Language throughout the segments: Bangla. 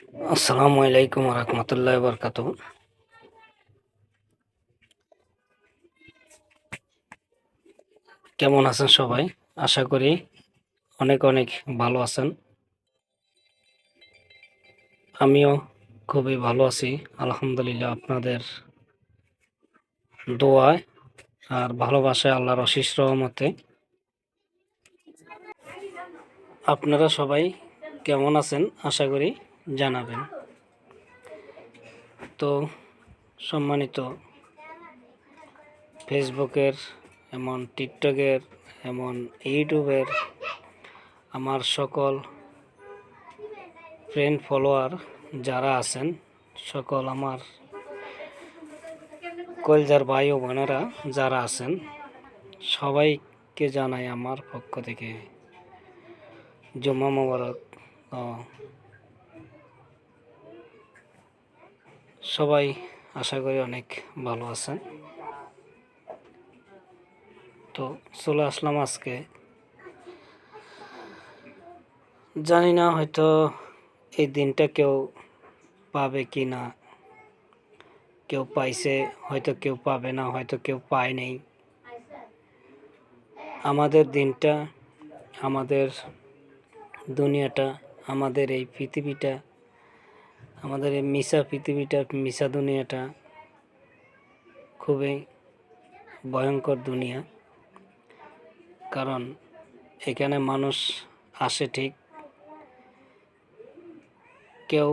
আসসালামু আলাইকুম রহমতুল্লাহ বরকাত কেমন আছেন সবাই? আশা করি অনেক অনেক ভালো আছেন। আমিও খুবই ভালো আছি, আলহামদুলিল্লাহ আপনাদের দোয়ায় আর ভালোবাসায় আল্লাহর অশিস রহমতে। আপনারা সবাই কেমন আছেন? আশা করি জানাবেন। তো সম্মানিত ফেসবুকের, এমন টিকটকের, এমন ইউটিউবের আমার সকল ফ্রেন্ড ফলোয়ার যারা আছেন, সকল আমার কলজার ভাই ও বোনেরা যারা আছেন, সবাইকে জানাই আমার পক্ষ থেকে জুম্মা মোবারক। ও সবাই আশা করি অনেক ভালো আছেন। তো চলে আসলাম আজকে। জানি না হয়তো এই দিনটা কেউ পাবে কি না। কেউ পাইছে, হয়তো কেউ পাবে না, হয়তো কেউ পায় নেই। আমাদের দিনটা, আমাদের দুনিয়াটা, আমাদের এই পৃথিবীটা আমাদের এই মিশা পৃথিবীটা, মিশা দুনিয়াটা খুবই ভয়ঙ্কর দুনিয়া। কারণ এখানে মানুষ আসে ঠিক কেউ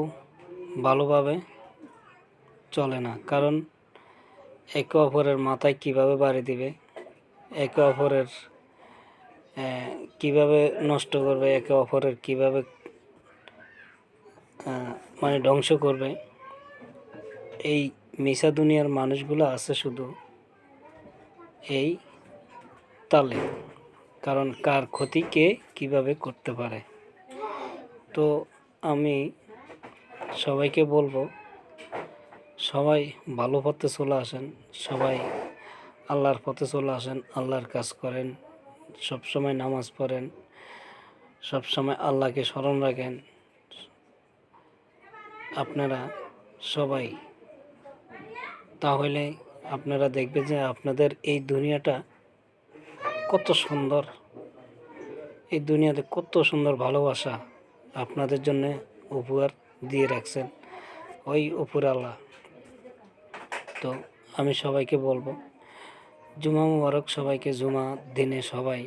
ভালোভাবে চলে না। কারণ একে অপরের মাথায় কীভাবে বাড়ি দিবে, একে অপরের কীভাবে নষ্ট করবে, একে অপরের কীভাবে মানে ধ্বংস করবে। এই মিশা দুনিয়ার মানুষগুলো আছে শুধু এই তালে। কারণ কার ক্ষতি কে কীভাবে করতে পারে? তো আমি সবাইকে বলব, সবাই ভালো পথে চলে আসেন, সবাই আল্লাহর পথে চলে আসেন, আল্লাহর কাজ করেন সব সময় নামাজ পড়েন সব সময় আল্লাহকে স্মরণ রাখেন। আপনারা সবাই, তাহলে আপনারা দেখবেন যে আপনাদের এই দুনিয়াটা কত সুন্দর। এই দুনিয়াতে কত সুন্দর ভালোবাসা আপনাদের জন্য উপহার দিয়ে রাখছেন ওই উপর আল্লাহ। তো আমি সবাইকে বলব, জুমা মুবারক সবাইকে, জুমা দিনে সবাই,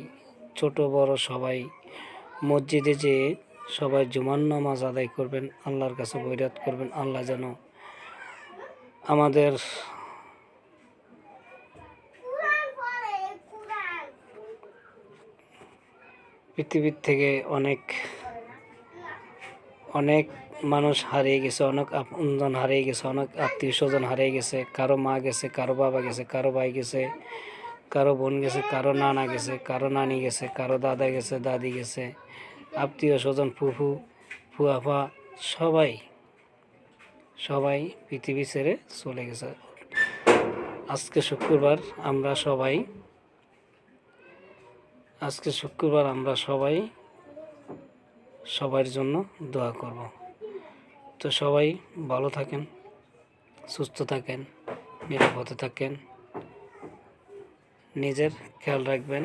ছোট বড় সবাই, মসজিদে যেয়ে সবাই জুমার নামাজ আদায় করবেন, আল্লাহর কাছে বৈরাত করবেন, আল্লাহ যেন আমাদের পৃথিবীর থেকে অনেক অনেক মানুষ হারিয়ে গেছে, অনেক আপনজন হারিয়ে গেছে, অনেক আত্মীয় স্বজন হারিয়ে গেছে, কারও মা গেছে, কারও বাবা গেছে, কারও ভাই গেছে, কারও বোন গেছে, কারও নানা গেছে, কারও নানি গেছে, কারও দাদা গেছে, দাদি গেছে আত্মীয় স্বজন, ফুফু, ফুয়াফা, সবাই সবাই পৃথিবী ছেড়ে চলে গেছে। আজকে শুক্রবার আমরা সবাই, আজকে শুক্রবার আমরা সবাই সবার জন্য দোয়া করব। তো সবাই ভালো থাকেন, সুস্থ থাকেন, নিরাপদে থাকেন, নিজের খেয়াল রাখবেন।